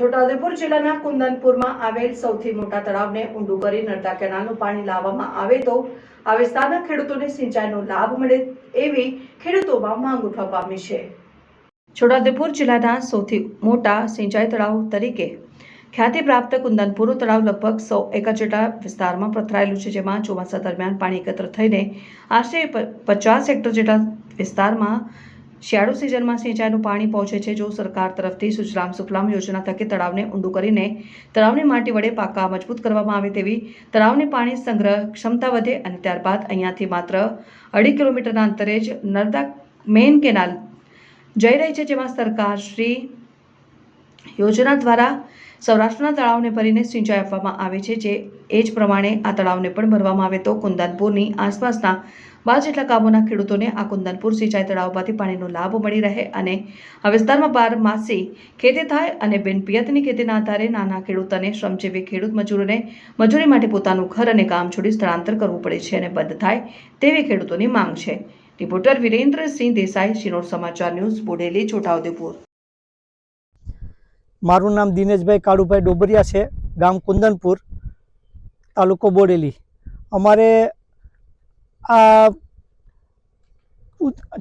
છોટાઉદેપુર જિલ્લાના કુંદનપુરમાં આવેલ સૌથી મોટા તળાવને ઊંડું કરી નર્મદા કેનાલનું પાણી લાવવામાં આવે તો આ વિસ્તારના ખેડૂતોને સિંચાઈનો લાભ મળે એવી ખેડૂતોમાં માંગ ઉઠવા પામી છે. છોટાઉદેપુર જિલ્લાના સૌથી મોટા સિંચાઈ તળાવ તરીકે ખ્યાતિ પ્રાપ્ત કુંદનપુર તળાવ લગભગ સો એકર જેટલા વિસ્તારમાં પથરાયેલું છે, જેમાં ચોમાસા દરમિયાન પાણી એકત્ર થઈને આશરે પચાસ હેક્ટર જેટલા વિસ્તારમાં શિયાળુ સિઝનમાં સિંચાઈનું પાણી પહોંચે છે. જો સરકાર તરફથી સુજલામ સુફલામ યોજના થકી તળાવને ઊંડું કરીને તળાવની માટી વડે પાકા મજબૂત કરવામાં આવે તેવી તળાવની પાણી સંગ્રહ ક્ષમતા વધે અને ત્યારબાદ અહીંયાથી માત્ર અઢી કિલોમીટરના અંતરે જ નર્મદા મેઇન કેનાલ જઈ રહી છે, જેમાં સરકાર શ્રી યોજના દ્વારા સૌરાષ્ટ્રના તળાવને ભરીને સિંચાઈ આપવામાં આવે છે, જે એ જ પ્રમાણે આ તળાવને પણ ભરવામાં આવે તો કુંદનપુરની આસપાસના બાર જેટલા ગામોના ખેડૂતોને આ કુંદનપુર સિંચાઈ તળાવમાંથી પાણીનો લાભ મળી રહે અને આ વિસ્તારમાં બાર માસી ખેતી થાય અને બિનપિયતની ખેતીના આધારે નાના ખેડૂત અને શ્રમજીવી ખેડૂત મજૂરોને મજૂરી માટે પોતાનું ઘર અને ગામ છોડી સ્થળાંતર કરવું પડે છે અને બંધ થાય તેવી ખેડૂતોની માંગ છે. રિપોર્ટર વિરેન્દ્રસિંહ દેસાઈ, શિરોડ સમાચાર ન્યૂઝ, બોડેલી છોટાઉદેપુર મારું નામ દિનેશભાઈ કાળુભાઈ ડોબરિયા છે, ગામ કુંદનપુર, તાલુકો બોડેલી. અમારે આ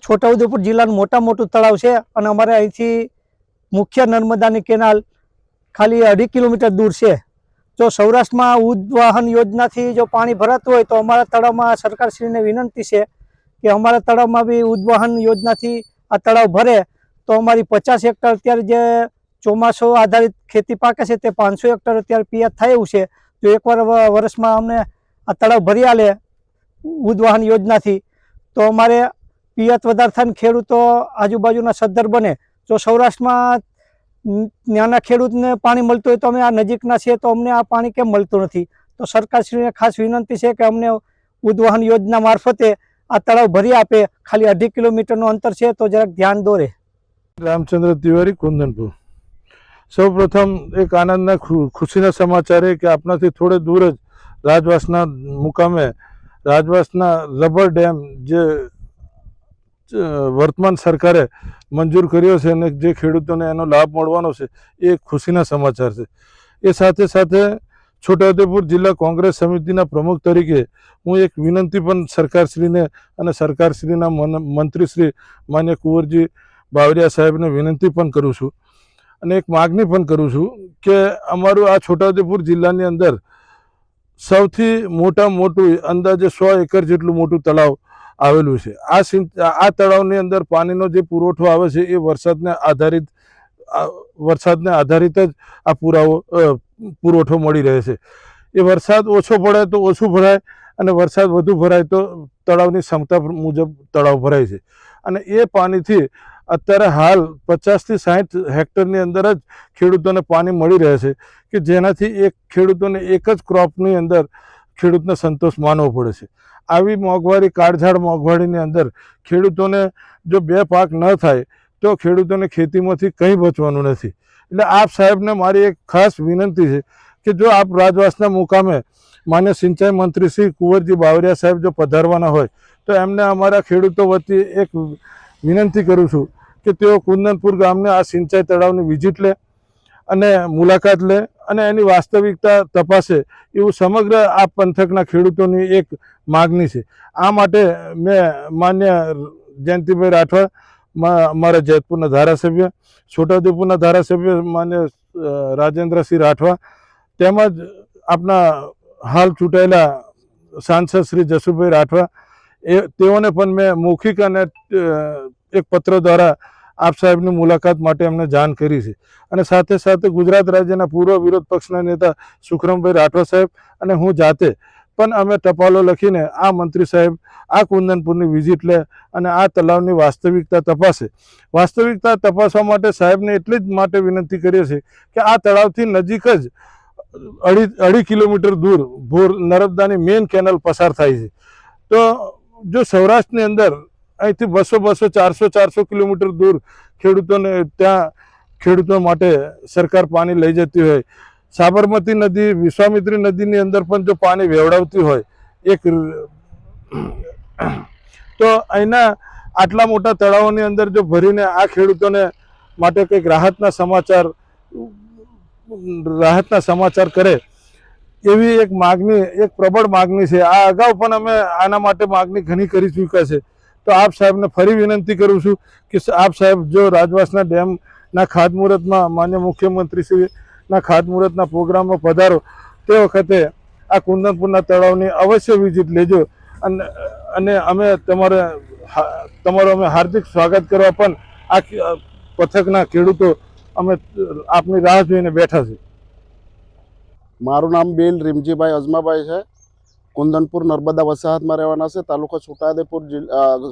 છોટાઉદેપુર જિલ્લાનું મોટા મોટું તળાવ છે અને અમારે અહીંથી મુખ્ય નર્મદાની કેનાલ ખાલી અઢી કિલોમીટર દૂર છે. જો સૌરાષ્ટ્રમાં ઉદવાહન યોજનાથી જો પાણી ભરાતું હોય તો અમારા તળાવમાં સરકારશ્રીને વિનંતી છે કે અમારા તળાવમાં બી ઉદવાહન યોજનાથી આ તળાવ ભરે. તો અમારી પચાસ હેક્ટર અત્યારે જે ચોમાસું આધારિત ખેતી પાકે છે તે પાંચસો હેક્ટર અત્યારે પિયાત થાય છે. જો એકવાર વર્ષમાં અમને આ તળાવ ભરી આલે ઉદવાહન યોજનાથી, તો અમારે પિયત વધારે થાય ખેડૂતો આજુબાજુના સદ્ધર બને. જો સૌરાષ્ટ્રમાં નાના ખેડૂતને પાણી મળતું હોય તો અમે આ નજીકના છીએ, તો અમને આ પાણી કેમ મળતું નથી? તો સરકારશ્રીને ખાસ વિનંતી છે કે અમને ઉદવાહન યોજના મારફતે આ તળાવ ભરી આપે. ખાલી અઢી કિલોમીટરનું અંતર છે, તો જરાક ધ્યાન દોરે. રામચંદ્ર તિવારી, કુંદનપુર. સૌ પ્રથમ એક આનંદના ખુશીના સમાચાર એ કે આપણાથી થોડે દૂર જ રાજવાસના મુકામે, રાજવાસના રબર ડેમ જે વર્તમાન સરકારે મંજૂર કર્યો છે અને જે ખેડૂતોને એનો લાભ મળવાનો છે, એ ખુશીના સમાચાર છે. એ સાથે સાથે છોટાઉદેપુર જિલ્લા કોંગ્રેસ સમિતિના પ્રમુખ તરીકે હું એક વિનંતી પણ સરકારશ્રીને અને સરકારશ્રીના મંત્રીશ્રી માન્ય કુંવરજી બાવરિયા સાહેબને વિનંતી પણ કરું છું. અને એક માગણી પણ કરું છું કે અમારું આ છોટાઉદેપુર જિલ્લાની અંદર સૌથી મોટા મોટું અંદાજે સો એકર જેટલું મોટું તળાવ આવેલું છે. આ આ તળાવની અંદર પાણીનો જે પુરવઠો આવે છે એ વરસાદને આધારિત વરસાદને આધારિત જ આ પુરાવો પુરવઠો મળી રહે છે. એ વરસાદ ઓછો પડે તો ઓછું ભરાય અને વરસાદ વધુ ભરાય તો તળાવની ક્ષમતા મુજબ તળાવ ભરાય છે. અને એ પાણીથી અત્યારે હાલ પચાસથી સાહીઠ હેક્ટરની અંદર જ ખેડૂતોને પાણી મળી રહે છે કે જેનાથી એક ખેડૂતોને એક જ ક્રોપની અંદર ખેડૂતને સંતોષ માનવો પડે છે. આવી મોંઘવારી, કાળઝાળ મોંઘવારીની અંદર ખેડૂતોને જો બે પાક ન થાય તો ખેડૂતોને ખેતીમાંથી કંઈ બચવાનું નથી. એટલે આપ સાહેબને મારી એક ખાસ વિનંતી છે કે જો આપ રાજવાસના મુકામે માન્ય સિંચાઈ મંત્રી શ્રી કુંવરજી બાવરિયા સાહેબ જો પધારવાના હોય તો એમને અમારા ખેડૂતો વતી એક વિનંતી કરું છું કે તેઓ કુંદનપુર ગામને આ સિંચાઈ તળાવની વિઝિટ લે અને મુલાકાત લે અને એની વાસ્તવિકતા તપાસે એવું સમગ્ર આ પંથકના ખેડૂતોની એક માગણી છે. આ માટે મેં માન્ય જયંતિભાઈ રાઠવા અમારા જેતપુરના ધારાસભ્ય, છોટાઉદેપુરના ધારાસભ્ય માન્ય રાજેન્દ્રસિંહ રાઠવા તેમજ આપના હાલ ચૂંટાયેલા સાંસદ શ્રી જસુભાઈ રાઠવા, એ, તેઓને પણ મેં મૌખિક અને એક પત્ર દ્વારા આપ સાહેબની મુલાકાત માટે અમને જાણ કરી છે. અને સાથે સાથે ગુજરાત રાજ્યના પૂર્વ વિરોધ પક્ષના નેતા સુખરામભાઈ રાઠવા સાહેબ અને હું જાતે પણ અમે ટપાલો લખીને આ મંત્રી સાહેબ, આ કુંદનપુરની વિઝિટ લે અને આ તલાવની વાસ્તવિકતા તપાસે. વાસ્તવિકતા તપાસવા માટે સાહેબને એટલી જ માટે વિનંતી કરીએ છીએ કે આ તળાવથી નજીક જ અઢી અઢી કિલોમીટર દૂર ભોર નર્મદાની મેઇન કેનલ પસાર થાય છે. તો જો સૌરાષ્ટ્રની અંદર અહીંથી બસો બસો, ચારસો ચારસો કિલોમીટર દૂર ખેડૂતોને ત્યાં ખેડૂતો માટે સરકાર પાણી લઈ જતી હોય. સાબરમતી નદી, વિશ્વામિત્રી નદીની અંદર પણ જો પાણી વેવડાવતી હોય, એક તો અહીંના આટલા મોટા તળાવોની અંદર જો ભરીને આ ખેડૂતોને માટે કંઈક રાહતના સમાચાર રાહતના સમાચાર કરે, એવી એક માગણી, એક પ્રબળ માગણી છે. આ અગાઉ પણ અમે આના માટે માગણી ઘણી કરી ચૂક્યા છે. તો આપ સાહેબને ફરી વિનંતી કરું છું કે આપ સાહેબ જો રાજવાસના ડેમના ખાતમુહૂર્તમાં માન્ય મુખ્યમંત્રીશ્રીના ખાતમુહૂર્તના પ્રોગ્રામમાં પધારો, તે વખતે આ કુંદનપુરના તળાવની અવશ્ય વિઝિટ લેજો. અને અને અમે તમારે તમારું અમે હાર્દિક સ્વાગત કરવા પણ આ પથકના ખેડૂતો અમે આપની રાહ જોઈને બેઠા છે મારું નામ બેલ રીમજીભાઈ અજમાભાઈ છે. કુંદનપુર, નર્મદા વસાહતમાં રહેવાના છે, તાલુકો છોટાઉદેપુર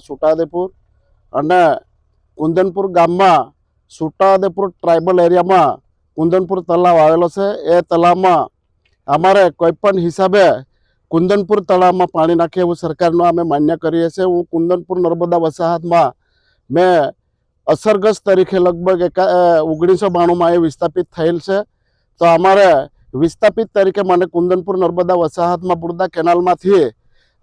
છોટાઉદેપુર. અને કુંદનપુર ગામમાં, છોટાઉદેપુર ટ્રાઇબલ એરિયામાં કુંદનપુર તલાવ આવેલો છે. એ તલાવમાં અમારે કોઈપણ હિસાબે કુંદનપુર તળાવમાં પાણી નાખે એવું સરકારનું અમે માન્ય કરીએ છીએ. હું કુંદનપુર, નર્મદા વસાહતમાં મેં અસરગ્રસ્ત તરીકે લગભગ એકા ઓગણીસો બાણુંમાં એ વિસ્થાપિત થયેલ છે. તો અમારે વિસ્થાપિત તરીકે મને કુંદનપુર, નર્મદા, વસાહતમાં પૂરતા કેનાલમાંથી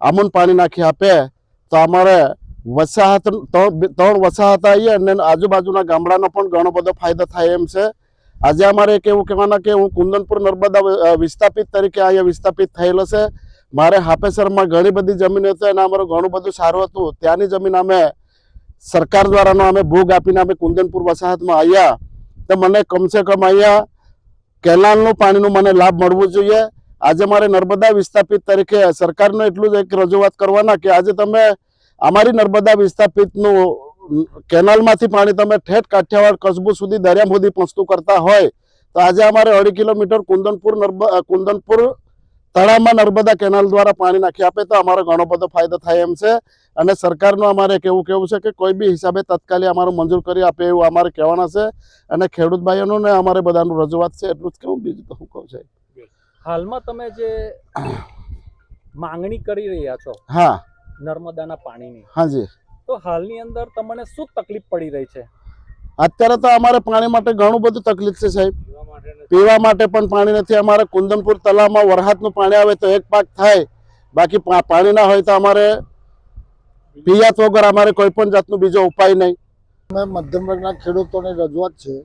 આમન પાણી નાખી આપે. તો અમારે વસાહત, ત્રણ વસાહત આવીએ અને આજુબાજુના ગામડાનો પણ ઘણો બધો ફાયદો થાય એમ છે. આજે અમારે એક એવું કહેવાના કે હું કુંદનપુર, નર્મદા વિસ્થાપિત તરીકે અહીંયા વિસ્થાપિત થયેલો છે. મારે હાપેસરમાં ઘણી બધી જમીન હતી અને અમારું ઘણું બધું સારું હતું. ત્યાંની જમીન અમે સરકાર દ્વારાનો અમે ભોગ આપીને અમે કુંદનપુર વસાહતમાં આવ્યા તો મને કમસે કમ અહીંયા કેનાલનું પાણીનું મને લાભ મળવું જોઈએ. આજે મારે નર્મદા વિસ્થાપિત તરીકે સરકારનો એટલું જ એક રજૂઆત કરવાના કે આજે તમે અમારી નર્મદા વિસ્થાપિતનું કેનાલમાંથી પાણી તમે ઠેઠ કાઠિયાવાડ કસબુ સુધી દરિયા સુધી પહોંચતું કરતા હોય, તો આજે અમારે અઢી કિલોમીટર કુંદનપુર કુંદનપુર તળાવમાં નર્મદા કેનાલ દ્વારા પાણી નાખી આપે તો અમારો ઘણો બધો ફાયદો થાય એમ છે. અને સરકારનું અમારે કેવું કેવું છે કે કોઈ બી હિસાબે તત્કાલી અમારું મંજૂર કરી આપે એવું અમારે કહેવાના છે. અને ખેડૂત ભાઈઓનું ને અમારે બધાનું રજૂઆત છે એટલું જ કેવું બીજું તો હું કહું છે. હાલમાં તમે જે માંગણી કરી રહ્યા છો હા. નર્મદાના પાણીની હાજી. તો હાલની અંદર તમને શું તકલીફ પડી રહી છે? અત્યારે તો અમારે પાણી માટે ઘણું બધું તકલીફ છે સાહેબ. પીવા માટે પણ પાણી નથી. અમારે કુંદનપુર તલાવમાં વરસાદનું પાણી આવે તો એક પાક થાય. બાકી પાણી ના હોય તો અમારે પિયાત વગર અમારે કોઈ પણ જાતનું બીજો ઉપાય નહીં. અમે મધ્યમ વર્ગના ખેડૂતોની રજૂઆત છે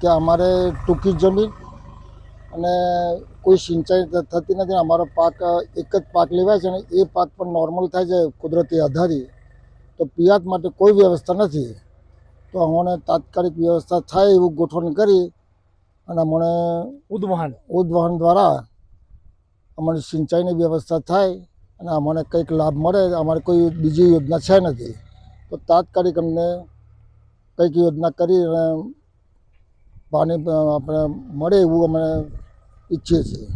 કે અમારે ટૂંકી જમીન અને કોઈ સિંચાઈ થતી નથી. અમારો પાક એક જ પાક લેવાય છે અને એ પાક પણ નોર્મલ થાય છે કુદરતી આધારિત તો પિયાત માટે કોઈ વ્યવસ્થા નથી. તો અમને તાત્કાલિક વ્યવસ્થા થાય એવું ગોઠવણ કરી અને અમને ઉદવહન. ઉદવહન દ્વારા અમને સિંચાઈની વ્યવસ્થા થાય. અને અમને કંઈક લાભ મળે, અમારે કોઈ બીજી યોજના છે નથી. તો તાત્કાલિક અમને કંઈક યોજના કરી અને પાણી આપણે મળે એવું અમે ઈચ્છીએ છીએ.